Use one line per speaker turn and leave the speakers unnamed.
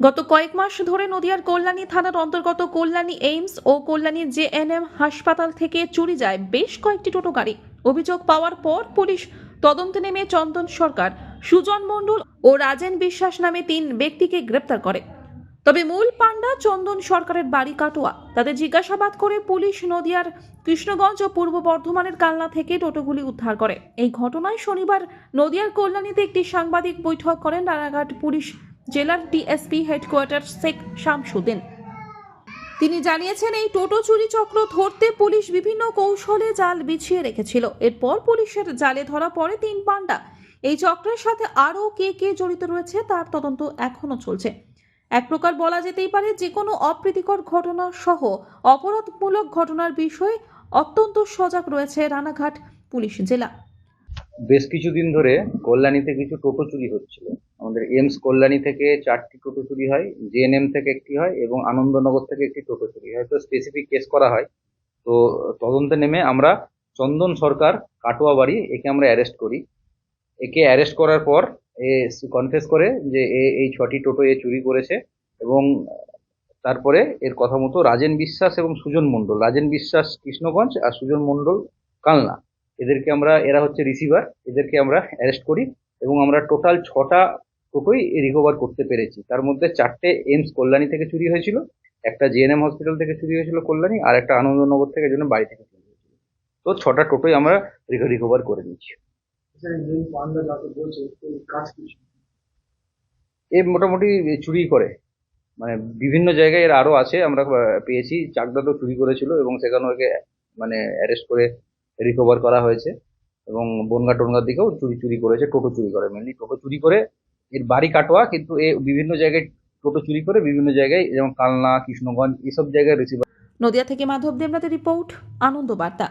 গত কয়েক মাস ধরে নদিয়ার কল্যাণী থানার অন্তর্গত কল্যাণী এইমস ও কল্যাণী জেএনএম হাসপাতাল থেকে চুরি যায় বেশ কয়েকটি টোটো গাড়ি। অভিযোগ পাওয়ার পর পুলিশ তদন্তে নেমে চন্দন সরকার, সুজন মণ্ডল ও রাজেন বিশ্বাস নামে তিন ব্যক্তিকে গ্রেপ্তার করে। তবে মূল পাণ্ডা চন্দন সরকারের বাড়ি কাটোয়া। তাদের জিজ্ঞাসাবাদ করে পুলিশ নদিয়ার কৃষ্ণগঞ্জ ও পূর্ব বর্ধমানের কালনা থেকে টোটোগুলি উদ্ধার করে। এই ঘটনায় শনিবার নদিয়ার কল্যাণীতে একটি সাংবাদিক বৈঠক করেন রানাঘাট পুলিশ জেলার ডিএসপি হেডকোয়ার্টার শেখ শামসুদ্দিন। তিনি জানিয়েছেন, এই টোটো চুরি চক্র ধরতে পুলিশ বিভিন্ন কৌশলে জাল বিছিয়ে রেখেছিল। এরপর পুলিশের জালে ধরা পড়ে তিন পাণ্ডা এই চক্রের সাথে আরও কে কে জড়িত রয়েছে তার তদন্ত এখনও চলছে। এক প্রকার বলা যেতেই পারে যে কোনো অপ্রীতিকর ঘটনা সহ অপরাধমূলক ঘটনার বিষয়ে অত্যন্ত সজাগ রয়েছে রানাঘাট পুলিশ জেলা।
বেশ কিছুদিন ধরে কল্যাণীতে কিছু টোটো চুরি হচ্ছিল। আমাদের এমস কল্যাণী থেকে চারটি টোটো চুরি হয় জেএনএম থেকে একটি হয় এবং আনন্দনগর থেকে একটি টোটো চুরি হয়। তো স্পেসিফিক কেস করা হয়। তো তদন্তে নেমে আমরা চন্দন সরকার কাটোয়া বাড়ি একে আমরা অ্যারেস্ট করি। একে অ্যারেস্ট করার পর এ কনফেস করে যে এ এই ছটি টোটো এ চুরি করেছে এবং তারপরে এর কথা মতো রাজেন বিশ্বাস এবং সুজন মণ্ডল, রাজেন বিশ্বাস কৃষ্ণগঞ্জ আর সুজন মণ্ডল কালনা। এদেরকে আমরা এরা হচ্ছে রিসিভার এদেরকে আমরা অ্যারেস্ট করি এবং আমরা টোটাল ছটা টোটোই রিকভার করতে পেরেছি। তার মধ্যে চারটে এমস কল্যাণী থেকে চুরি হয়েছিল একটা জিএনএম হসপিটাল থেকে চুরি হয়েছিল কল্যাণী আর একটা আনন্দনগর থেকে জন্য বাড়ি থেকে চুরি হয়েছিল। তো ছটা টোটোই আমরা রিকভার করে
কিছু
এ মোটামুটি চুরি করে। মানে বিভিন্ন জায়গায় এর আরও আছে আমরা পেয়েছি। চাকদা তো চুরি করেছিল এবং সেখানে ওকে মানে অ্যারেস্ট করে রিকভার করা হয়েছে এবং বনগা টনগার দিকেও চুরি চুরি করেছে, টোটো চুরি করে মেনলি টোটো চুরি করে এর বাড়ি কাটোয়া, কিন্তু এ বিভিন্ন জায়গায় টোটো চুরি করে বিভিন্ন জায়গায় যেমন কালনা, কৃষ্ণগঞ্জ, এসব জায়গায় রিসিভার
নদিয়া থেকে মাধব দেবনাথের রিপোর্ট, আনন্দ বার্তা।